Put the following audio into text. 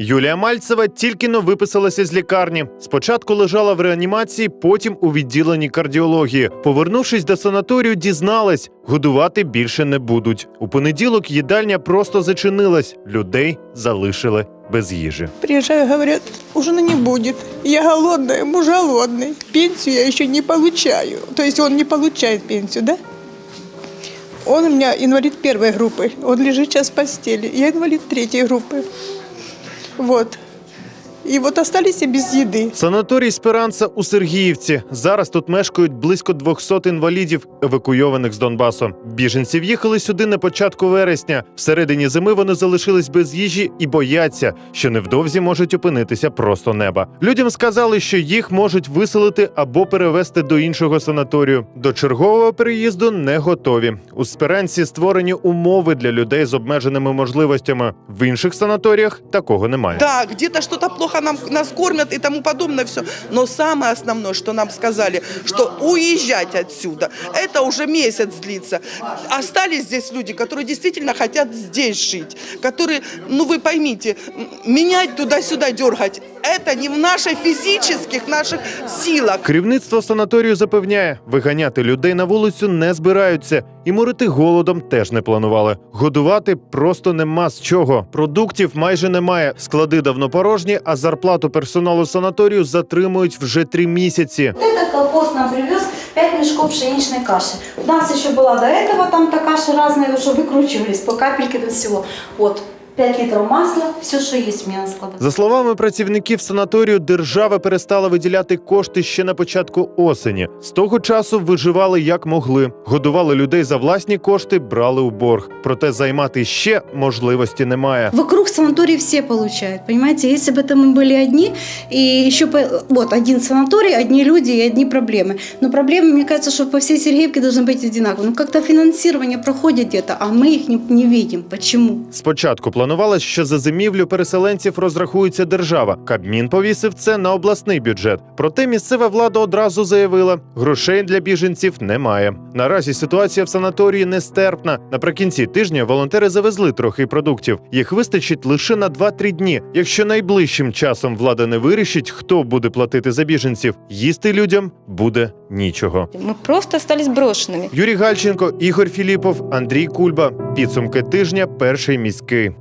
Юлія Мальцева тільки но виписалася з лікарні. Спочатку лежала в реанімації, потім у відділенні кардіології. Повернувшись до санаторію, дізналась, годувати більше не будуть. У понеділок їдальня просто зачинилась, людей залишили без їжі. Приезжаю, говорят, ужина не будет. Я голодная, муж голодный. Пенсию я еще не получаю. То есть он не получает пенсию, да? Он у меня инвалид первой группы. Он лежит сейчас в постели. Я инвалид третьей группы. Вот. И вот остались без еды. Санаторій Спиранца у Сергіївці. Зараз тут мешкають близько 200 інвалідів, евакуйованих з Донбасу. Біженці в'їхали сюди на початку вересня. Всередині зими вони залишились без їжі і бояться, що невдовзі можуть опинитися просто неба. Людям сказали, що їх можуть виселити або перевезти до іншого санаторію. До чергового переїзду не готові. У Спиранці створені умови для людей з обмеженими можливостями. В інших санаторіях такого немає. Да, где-то что-то плохо нам, нас кормят и тому подобное все. Но самое основное, что нам сказали, что уезжать отсюда, это уже месяц длится. Остались здесь люди, которые действительно хотят здесь жить, которые, ну вы поймите, менять туда-сюда, дергать, это не в наших физических, наших силах. Керівництво санаторію запевняє, виганяти людей на вулицю не збираються, і морити голодом теж не планували. Годувати просто нема з чого. Продуктів майже немає. Склади давно порожні, а зарплату персоналу санаторію затримують вже три місяці. Этот колхоз нам привез 5 мешков пшеничной каши. У нас еще была до этого там та каша разная, уже выкручивались по капельке до всего. Вот, 5 литров масла, все, что есть у меня на складах. За словами працівників санаторію, держава перестала виділяти кошти ще на початку осені. З того часу виживали як могли, годували людей за власні кошти, брали у борг. Проте займати ще можливості немає. Вокруг санаторий все получают, понимаете? Если бы это мы были одни, и еще по- вот один санаторий, одни люди и одни проблемы. Но проблемы, мне кажется, что по всей Сергеевке должны быть одинаковые. Ну как-то финансирование проходит где-то, а мы их не, не видим. Почему? Спочатку планувалось, що за зимівлю переселенців розрахується держава. Кабмін повісив це на обласний бюджет. Проте місцева влада одразу заявила, грошей для біженців немає. Наразі ситуація в санаторії нестерпна. Наприкінці тижня волонтери завезли трохи продуктів. Їх вистачить лише на 2-3 дні. Якщо найближчим часом влада не вирішить, хто буде платити за біженців, їсти людям буде нічого. Мы просто остались брошенными. Юрій Гальченко, Ігор Філіпов, Андрій Кульба. Підсумки тижня. Перший міський.